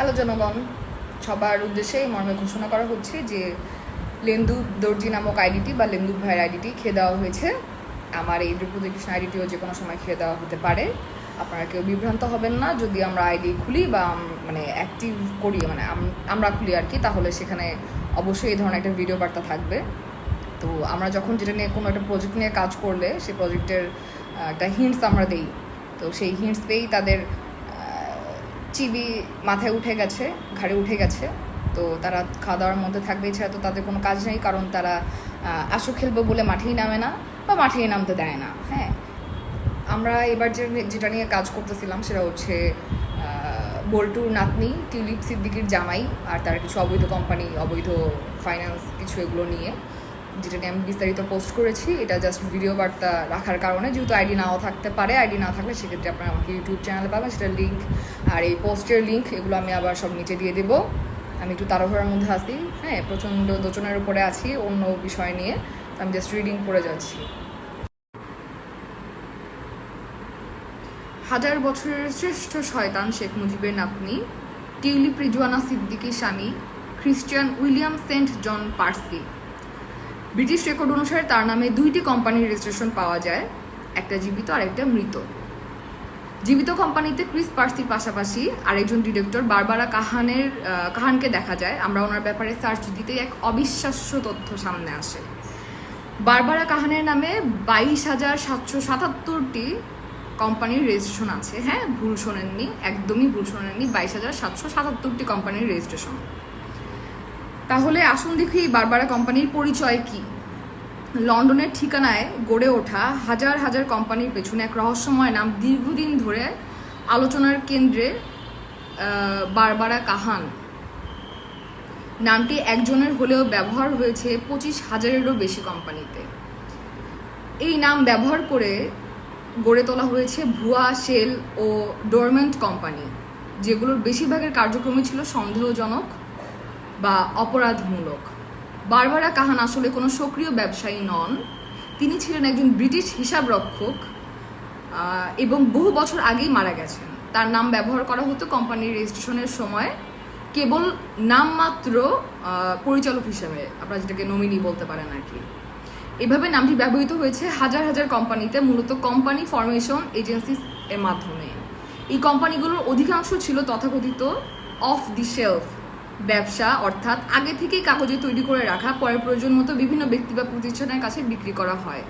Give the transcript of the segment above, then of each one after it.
Hello জনগণ, সবার উদ্দেশ্যে মর্মে ঘোষণা করা হচ্ছে যে লেন্দু দর্জি নামক আইডিটি বা লেন্দু ভাইয়ের আইডিটি খেয়ে দেওয়া হয়েছে। আমার এই দ্রৌপদী কৃষ্ণ আইডিটিও যে কোনো সময় খেয়ে দেওয়া হতে পারে। আপনারা কেউ বিভ্রান্ত হবেন না, যদি আমরা আইডি খুলি বা মানে অ্যাক্টিভ করি মানে আমরা খুলি আর কি, তাহলে সেখানে অবশ্যই এই ধরনের একটা ভিডিও বার্তা থাকবে। তো আমরা যখন যেটা নিয়ে কোনো একটা প্রজেক্ট নিয়ে কাজ করলে সেই প্রজেক্টের একটা হিন্টস আমরা দেই। তো সেই হিন্টস পেয়েই তাদের চিবি মাথায় উঠে গেছে, ঘাড়ে উঠে গেছে। তো তারা খাওয়া দাওয়ার মধ্যে থাকবে এছাড়া তো তাদের কোনো কাজ নেই, কারণ তারা আসো খেলব বলে মাঠেই নামে না বা মাঠেই নামতে দেয় না হ্যাঁ। আমরা এবার যে যেটা নিয়ে কাজ করতেছিলাম সেটা হচ্ছে বল্টুর নাতনি, টিউলিপ সিদ্দিকির জামাই আর তার কিছু অবৈধ কোম্পানি অবৈধ ফাইন্যান্স কিছু এগুলো নিয়ে। যেটা নিয়ে আমি বিস্তারিত পোস্ট করেছি, এটা জাস্ট ভিডিও বার্তা রাখার কারণে, যেহেতু আইডি নাও থাকতে পারে আইডি না থাকলে সেক্ষেত্রে আপনারা আমাকে ইউটিউব চ্যানেলে পাবেন, সেটার লিঙ্ক আর এই পোস্টের লিঙ্ক এগুলো আমি আবার সব নিচে দিয়ে দেবো। আমি একটু তাড়াহুড়ার মধ্যে আছি হ্যাঁ প্রচণ্ড দোচনের উপরে আছি, অন্য বিষয় নিয়ে। আমি জাস্ট রিডিং করে যাচ্ছি। হাজার বছরের শ্রেষ্ঠ শয়তান শেখ মুজিবের নাতনি, টিউলিপ রিজওয়ানা সিদ্দিকীর স্বামী, Christian William Saint John Percy. British record অনুসারে তার নামে দুইটি কোম্পানির রেজিস্ট্রেশন পাওয়া যায়, একটা জীবিত আর একটা মৃত। জীবিত কোম্পানিতে ক্রিস পার্সির পাশাপাশি আরেকজন ডিরেক্টর বারবারা কাহানের কাহানকে দেখা যায়। আমরা ওনার ব্যাপারে সার্চ দিতেই এক অবিশ্বাস্য তথ্য সামনে আসে। বারবারা কাহানের নামে বাইশ হাজার সাতশো সাতাত্তরটি কোম্পানির রেজিস্ট্রেশন আছে। হ্যাঁ ভুল শোনেননি, একদমই ভুল শোনেননি। বাইশ হাজার সাতশো সাতাত্তরটি কোম্পানির রেজিস্ট্রেশন। তাহলে আসুন দেখি বারবারা কোম্পানির পরিচয় কি। লন্ডনের ঠিকানায় গড়ে ওঠা হাজার হাজার কোম্পানির পেছনে এক রহস্যময় নাম দীর্ঘদিন ধরে আলোচনার কেন্দ্রে বারবারা কাহান। নামটি একজনের হলেও ব্যবহার হয়েছে পঁচিশ হাজারেরও বেশি কোম্পানিতে। এই নাম ব্যবহার করে গড়ে তোলা হয়েছে ভুয়া শেল ও ডোরমেন্ট কোম্পানি, যেগুলোর বেশিরভাগের কার্যক্রমই ছিল সন্দেহজনক বা অপরাধমূলক। বারবারা কাহান আসলে কোনো সক্রিয় ব্যবসায়ী নন। তিনি ছিলেন একজন ব্রিটিশ হিসাবরক্ষক এবং বহু বছর আগেই মারা গেছেন। তার নাম ব্যবহার করা হতো কোম্পানির রেজিস্ট্রেশনের সময়। কেবল নামমাত্র পরিচালক হিসেবে, আপনারা যেটাকে নমিনি বলতে পারেন আর কি। এভাবে নামটি ব্যবহৃত হয়েছে হাজার হাজার কোম্পানিতে, মূলত কোম্পানি ফরমেশন এজেন্সিস এর মাধ্যমে। এই কোম্পানিগুলোর অধিকাংশ ছিল তথাকথিত অফ দি শেলফ ব্যবসা, অর্থাৎ আগে থেকেই কাগজে তৈরি করে রাখা পরে প্রয়োজন মতো বিভিন্ন ব্যক্তি বা প্রতিষ্ঠানের কাছে বিক্রি করা হয়।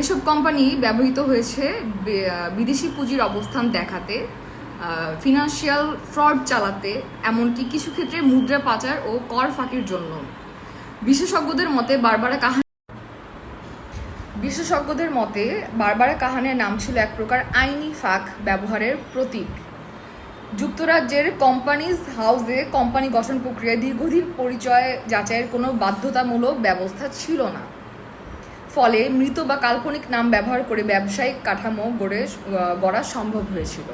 এসব কোম্পানি ব্যবহৃত হয়েছে বিদেশি পুঁজির অবস্থান দেখাতে ফিনান্সিয়াল ফ্রড চালাতে, এমনকি কিছু ক্ষেত্রে মুদ্রা পাচার ও কর ফাঁকির জন্য। বিশেষজ্ঞদের মতে বারবারা কাহানি বিশেষজ্ঞদের মতে বারবারা কাহানের নাম ছিল এক প্রকার আইনি ফাঁক ব্যবহারের প্রতীক। যুক্তরাজ্যের কোম্পানিজ হাউসে কোম্পানি গঠন প্রক্রিয়ায় দীর্ঘদিন পরিচয় যাচাইয়ের কোনো বাধ্যতামূলক ব্যবস্থা ছিল না। ফলে মৃত বা কাল্পনিক নাম ব্যবহার করে ব্যবসায়িক কাঠামো গড়ে গড়া সম্ভব হয়েছিল।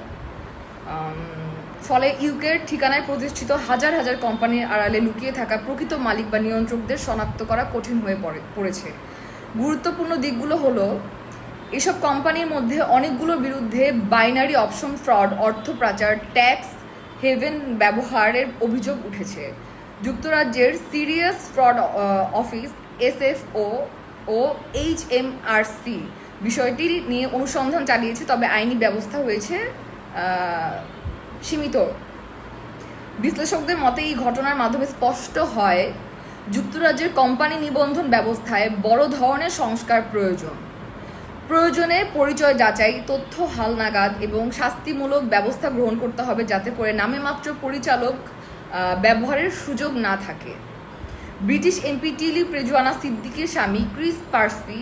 ফলে ইউকের ঠিকানায় প্রতিষ্ঠিত হাজার হাজার কোম্পানির আড়ালে লুকিয়ে থাকা প্রকৃত মালিক বা নিয়ন্ত্রকদের শনাক্ত করা কঠিন হয়ে পড়ে, পড়েছে। গুরুত্বপূর্ণ দিকগুলো হলো এসব কোম্পানির মধ্যে অনেকগুলোর বিরুদ্ধে বাইনারি অপশন ফ্রড, অর্থ পাচার ট্যাক্স, হেভেন ব্যবহারের অভিযোগ উঠেছে। যুক্তরাজ্যের সিরিয়াস ফ্রড অফিস, এসএফও ও এইচ এম আর সি বিষয়টি নিয়ে অনুসন্ধান চালিয়েছে, তবে আইনি ব্যবস্থা হয়েছে সীমিত। বিশ্লেষকদের মতে, এই ঘটনার মাধ্যমে স্পষ্ট হয়, যুক্তরাজ্যের কোম্পানি নিবন্ধন ব্যবস্থায় বড় ধরনের সংস্কার প্রয়োজন। প্রয়োজনে পরিচয় যাচাই, তথ্য হালনাগাদ এবং শাস্তিমূলক ব্যবস্থা গ্রহণ করতে হবে যাতে করে নামে মাত্র পরিচালক ব্যবহারের সুযোগ না থাকে। ব্রিটিশ এমপি টিলি প্রেজওয়ানা সিদ্দিকের স্বামী ক্রিস পার্সি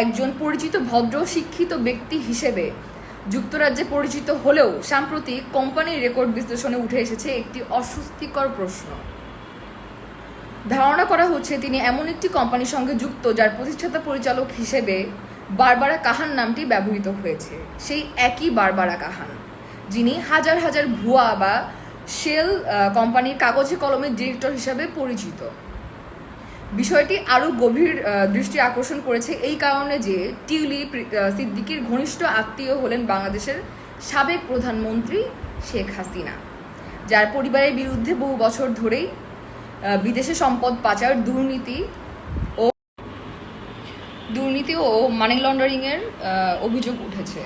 একজন পরিচিত ভদ্র, শিক্ষিত ব্যক্তি হিসেবে যুক্তরাজ্যে পরিচিত হলেও সাম্প্রতিক কোম্পানির রেকর্ড বিশ্লেষণে উঠে এসেছে একটি অস্বস্তিকর প্রশ্ন। ধারণা করা হচ্ছে তিনি এমন একটি কোম্পানির সঙ্গে যুক্ত যার প্রতিষ্ঠাতা পরিচালক হিসেবে বারবারা কাহান নামটি ব্যবহৃত হয়েছে। সেই একই বারবারা কাহান, যিনি হাজার হাজার ভুয়া বা শেল কোম্পানির কাগজে কলমের ডিরেক্টর হিসাবে পরিচিত। বিষয়টি আরও গভীর দৃষ্টি আকর্ষণ করেছে এই কারণে যে টিউলি সিদ্দিকির ঘনিষ্ঠ আত্মীয় হলেন বাংলাদেশের সাবেক প্রধানমন্ত্রী শেখ হাসিনা, যার পরিবারের বিরুদ্ধে বহু বছর ধরেই বিদেশে সম্পদ পাচার, দুর্নীতি ও দুর্নীতি ও মানি লন্ডারিংয়ের অভিযোগ উঠেছে।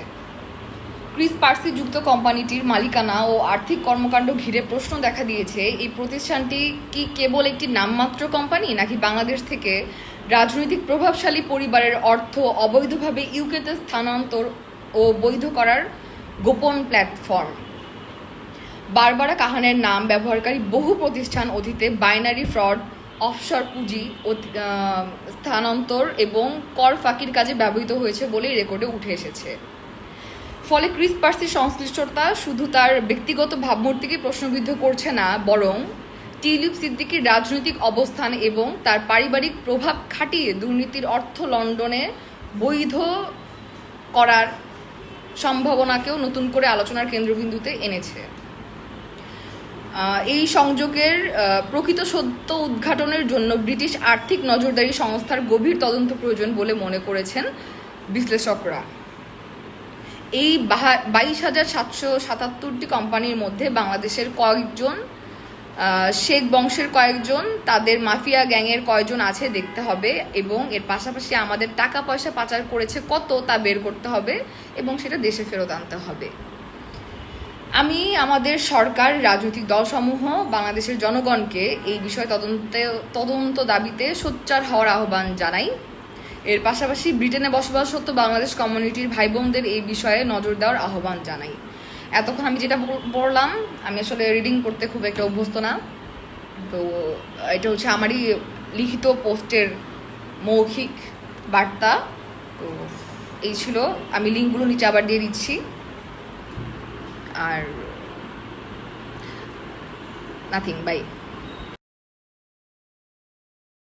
ক্রিস পার্সি যুক্ত কোম্পানিটির মালিকানা ও আর্থিক কর্মকাণ্ড ঘিরে প্রশ্ন দেখা দিয়েছে, এই প্রতিষ্ঠানটি কি কেবল একটি নামমাত্র কোম্পানি নাকি বাংলাদেশ থেকে রাজনৈতিক প্রভাবশালী পরিবারের অর্থ অবৈধভাবে ইউকেতে স্থানান্তর ও বৈধ করার গোপন প্ল্যাটফর্ম? বারবারা কাহানের নাম ব্যবহারকারী বহু প্রতিষ্ঠান অতীতে বাইনারি ফ্রড অফশর পুঁজি স্থানান্তর এবং কর ফাঁকির কাজে ব্যবহৃত হয়েছে বলেই রেকর্ডে উঠে এসেছে। ফলে ক্রিস পার্সির সংশ্লিষ্টতা শুধু তার ব্যক্তিগত ভাবমূর্তিকে প্রশ্নবিদ্ধ করছে না, বরং টিলিপ সিদ্দিকির রাজনৈতিক অবস্থান এবং তার পারিবারিক প্রভাব খাটিয়ে দুর্নীতির অর্থ লন্ডনে বৈধ করার সম্ভাবনাকেও নতুন করে আলোচনার কেন্দ্রবিন্দুতে এনেছে। এই সংযোগের প্রকৃত সত্য উদ্ঘাটনের জন্য ব্রিটিশ আর্থিক নজরদারি সংস্থার গভীর তদন্ত প্রয়োজন বলে মনে করেছেন বিশ্লেষকরা। এই বাইশ হাজার সাতশো সাতাত্তরটি কোম্পানির মধ্যে বাংলাদেশের কয়েকজন শেখ বংশের কয়েকজন, তাদের মাফিয়া গ্যাংয়ের কয়জন আছে দেখতে হবে এবং এর পাশাপাশি আমাদের টাকা পয়সা পাচার করেছে কত তা বের করতে হবে এবং সেটা দেশে ফেরত আনতে হবে। আমি আমাদের সরকার, রাজনৈতিক দলসমূহ, বাংলাদেশের জনগণকে এই বিষয়ে তদন্তে, তদন্ত দাবিতে সোচ্চার হওয়ার আহ্বান জানাই। এর পাশাপাশি ব্রিটেনে বসবাসরত বাংলাদেশ কমিউনিটির ভাই বোনদের এই বিষয়ে নজর দেওয়ার আহ্বান জানাই। এতক্ষণ আমি যেটা পড়লাম আমি আসলে রিডিং করতে খুব একটা অভ্যস্ত না। তো এটা হচ্ছে আমারই লিখিত পোস্টের মৌখিক বার্তা। তো এই ছিল, আমি লিঙ্কগুলো নিচে আবার দিয়ে দিচ্ছি। আর নাথিং বাই